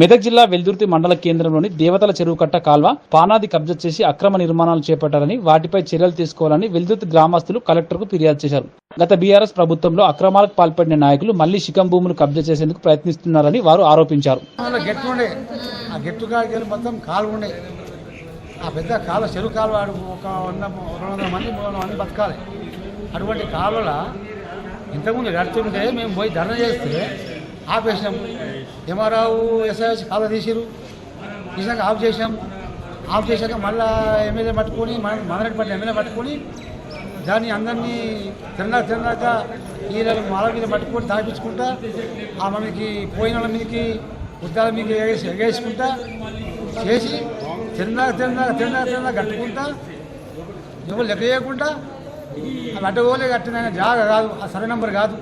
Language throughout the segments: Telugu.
మెదక్ జిల్లా వెల్దుర్తి మండల కేంద్రంలోని దేవతల చెరువు కట్ట కాల్వ పానాది కబ్జా చేసి అక్రమ నిర్మాణాలు చేపట్టారని వాటిపై చర్యలు తీసుకోవాలని వెల్దుర్తి గ్రామస్తులు కలెక్టర్కు ఫిర్యాదు చేశారు. గత బీఆర్ఎస్ ప్రభుత్వంలో అక్రమాలకు పాల్పడిన నాయకులు మళ్ళీ శిఖం భూములు కబ్జా చేసేందుకు ప్రయత్నిస్తున్నారని వారు ఆరోపించారు. ఆ పెద్ద కాలువ చెరువు కాలువ ఒక వంద రెండు వందల మంది మూడు వందల మంది బతకాలి. అటువంటి కాలువల ఇంతకుముందు నడుతుంటే మేము పోయి ధర్నా చేస్తే ఆపేసినాం. ఎంఆర్ఆవు ఎస్ఐఎస్ కాలువ తీసిరు నిజంగా ఆఫ్ చేసాం ఆఫ్ చేశాక మళ్ళా ఎమ్మెల్యే పట్టుకొని మన మదనపల్లి ఎమ్మెల్యే పట్టుకొని దాన్ని అందరినీ తిన్నాక తిన్నాక ఈరోజు మాల మీద పట్టుకొని తాపించుకుంటా ఆ మనకి పోయిన వాళ్ళ మీదకి ఉద్దాల మీద ఎగేసి ఎగేసుకుంటా చేసి తిన్నాక తిన్నాక తిన్నాక తిన్నాక కట్టుకుంటా ఎవరు లెక్క చేయకుండా అవి అడ్డగోలే కట్టిన జాగా కాదు ఆ సరే నెంబర్ కాదు.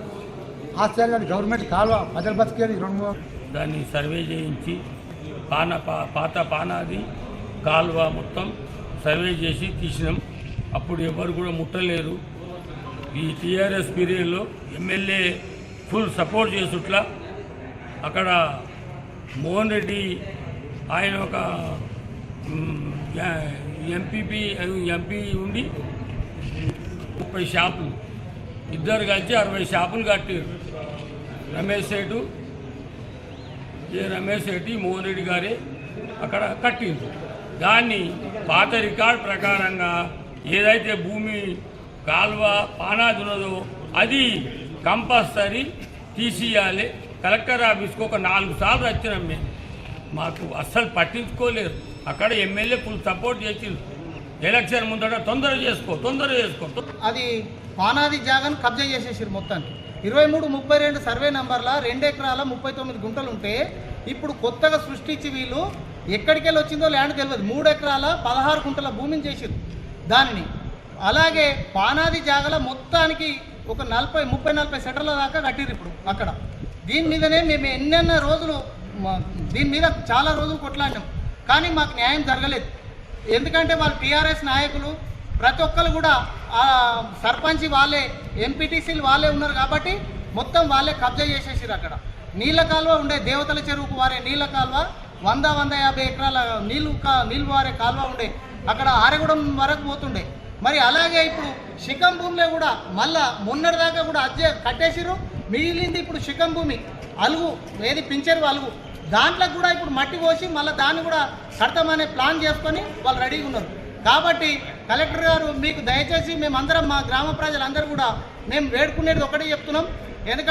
ఆశ్చర్యం అది గవర్నమెంట్ కాలువ ప్రజలు బతికేది రెండు మూడు దాన్ని సర్వే చేయించి పాన పా- పాత పానాది కాలువ మొత్తం సర్వే చేసి తీసినాం. అప్పుడు ఎవరు కూడా ముట్టలేరు. ఈ టీఆర్ఎస్ పీరియడ్లో ఎమ్మెల్యే ఫుల్ సపోర్ట్ చేసుట్లా అక్కడ మోహన్ రెడ్డి ఆయన ఒక ఎంపీపీ ఎంపీ ఉండి ముప్పై షాపులు. ఇద్దరు కలిసి అరవై షాపులు కట్టారు రమేష్ సేటు ఏ రమేష్ రెడ్డి మోహన్ రెడ్డి గారే అక్కడ కట్టింది దాన్ని పాత రికార్డ్ ప్రకారంగా ఏదైతే భూమి కాల్వ పానాది ఉన్నదో అది కంపల్సరీ తీసియాలి కలెక్టర్ ఆఫీస్కి ఒక నాలుగు సార్లు వచ్చినాం మేము. మాకు అస్సలు పట్టించుకోలేరు. అక్కడ ఎమ్మెల్యే ఫుల్ సపోర్ట్ చేసింది ఎలక్షన్ ముందట తొందర చేసుకో తొందర చేసుకో. అది పానాది జాగాను కబ్జా చేసేసారు మొత్తానికి. ఇరవై మూడు ముప్పై రెండు సర్వే నంబర్ల రెండు ఎకరాల ముప్పై తొమ్మిది గుంటలు ఉంటే ఇప్పుడు కొత్తగా సృష్టించి వీళ్ళు ఎక్కడికెళ్ళి వచ్చిందో ల్యాండ్ తెలియదు మూడు ఎకరాల పదహారు గుంటల భూమిని చేసారు దానిని అలాగే పానాది జాగల మొత్తానికి ఒక నలభై ముప్పై నలభై సెటర్ల దాకా కట్టిరు ఇప్పుడు అక్కడ. దీని మీదనే మేము ఎన్నెన్న రోజులు దీని మీద చాలా రోజులు కొట్లాడినాం. కానీ మాకు న్యాయం జరగలేదు. ఎందుకంటే వాళ్ళు టీఆర్ఎస్ నాయకులు ప్రతి ఒక్కరు కూడా ఆ సర్పంచ్ వాళ్ళే ఎంపీటీసీలు వాళ్ళే ఉన్నారు కాబట్టి మొత్తం వాళ్ళే కబ్జా చేసేసారు అక్కడ. నీళ్ళ కాలువ ఉండే దేవతల చెరువుకు వారే నీళ్ళ కాలువ వంద వంద యాభై ఎకరాల నీళ్ళు కా నీళ్ళు వారే కాలువ ఉండే. అక్కడ ఆరెగూడెం వరకు పోతుండే. మరి అలాగే ఇప్పుడు శిఖం భూమిలో కూడా మళ్ళా మొన్నటిదాకా కూడా అజ్జే కట్టేసిరు మిగిలింది ఇప్పుడు శిఖం భూమి అలుగు ఏది పింఛరు అలుగు. దాంట్లో కూడా ఇప్పుడు మట్టి పోసి మళ్ళీ దాన్ని కూడా కడతామనే ప్లాన్ చేసుకొని వాళ్ళు రెడీగా ఉన్నారు. కాబట్టి కలెక్టర్ గారు మీకు దయచేసి మేమందరం మా గ్రామ ప్రజలందరూ కూడా మేము వేడుకునేది ఒకటే చెప్తున్నాం. ఎందుకంటే